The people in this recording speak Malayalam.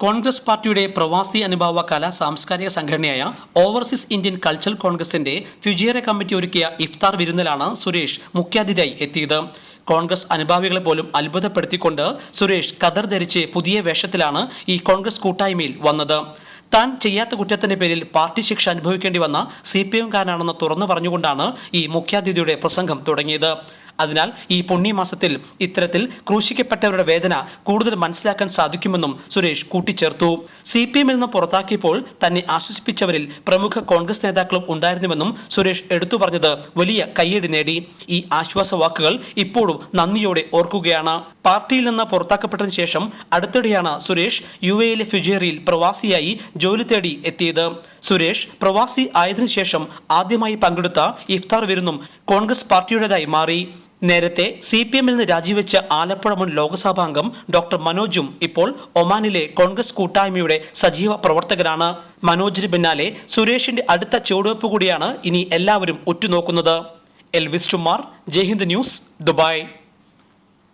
കോൺഗ്രസ് പാർട്ടിയുടെ പ്രവാസി അനുഭാവ കലാ സാംസ്കാരിക സംഘടനയായ ഓവർസീസ് ഇന്ത്യൻ കൾച്ചറൽ കോൺഗ്രസിന്റെ ഫ്യുജിയറ കമ്മിറ്റി ഒരുക്കിയ ഇഫ്താർ വിരുന്നിലാണ് സുരേഷ് മുഖ്യാതിഥിയായി എത്തിയത്. കോൺഗ്രസ് അനുഭാവികളെ പോലും അത്ഭുതപ്പെടുത്തിക്കൊണ്ട് സുരേഷ് കതർ ധരിച്ച് പുതിയ വേഷത്തിലാണ് ഈ കോൺഗ്രസ് കൂട്ടായ്മയിൽ വന്നത്. താൻ ചെയ്യാത്ത കുറ്റത്തിന്റെ പേരിൽ പാർട്ടി ശിക്ഷ അനുഭവിക്കേണ്ടി വന്ന സി പി എംകാരനാണെന്ന് തുറന്നു പറഞ്ഞുകൊണ്ടാണ് ഈ മുഖ്യാതിഥിയുടെ പ്രസംഗം തുടങ്ങിയത്. അതിനാൽ ഈ പുണ്യമാസത്തിൽ ഇത്തരത്തിൽ ക്രൂശിക്കപ്പെട്ടവരുടെ വേദന കൂടുതൽ മനസ്സിലാക്കാൻ സാധിക്കുമെന്നും സുരേഷ് കൂട്ടിച്ചേർത്തു. സി പി എമ്മിൽ നിന്ന് പുറത്താക്കിയപ്പോൾ തന്നെ ആശ്വസിപ്പിച്ചവരിൽ പ്രമുഖ കോൺഗ്രസ് നേതാക്കളും ഉണ്ടായിരുന്നുവെന്നും സുരേഷ് എടുത്തു പറഞ്ഞത് വലിയ കയ്യടി നേടി. ഈ ആശ്വാസ വാക്കുകൾ ഇപ്പോഴും നന്ദിയോടെ ഓർക്കുകയാണ്. പാർട്ടിയിൽ നിന്ന് പുറത്താക്കപ്പെട്ടതിന് ശേഷം അടുത്തിടെയാണ് സുരേഷ് യു എയിലെ ഫ്യുജേറിയിൽ പ്രവാസിയായി ജോലി തേടി എത്തിയത്. സുരേഷ് പ്രവാസി ആയതിനു ശേഷം ആദ്യമായി പങ്കെടുത്ത ഇഫ്താർ വിരുന്നും കോൺഗ്രസ് പാർട്ടിയുടേതായി മാറി. നേരത്തെ സി പി എമ്മിൽ നിന്ന് രാജിവെച്ച ആലപ്പുഴ മുൻ ലോക്സഭാംഗം ഡോക്ടർ മനോജും ഇപ്പോൾ ഒമാനിലെ കോൺഗ്രസ് കൂട്ടായ്മയുടെ സജീവ പ്രവർത്തകരാണ്. മനോജിന് പിന്നാലെ സുരേഷിന്റെ അടുത്ത ചുവടുവെപ്പ് കൂടിയാണ് ഇനി എല്ലാവരും ഉറ്റുനോക്കുന്നത്. Elvis Chummar Jaihind News Dubai.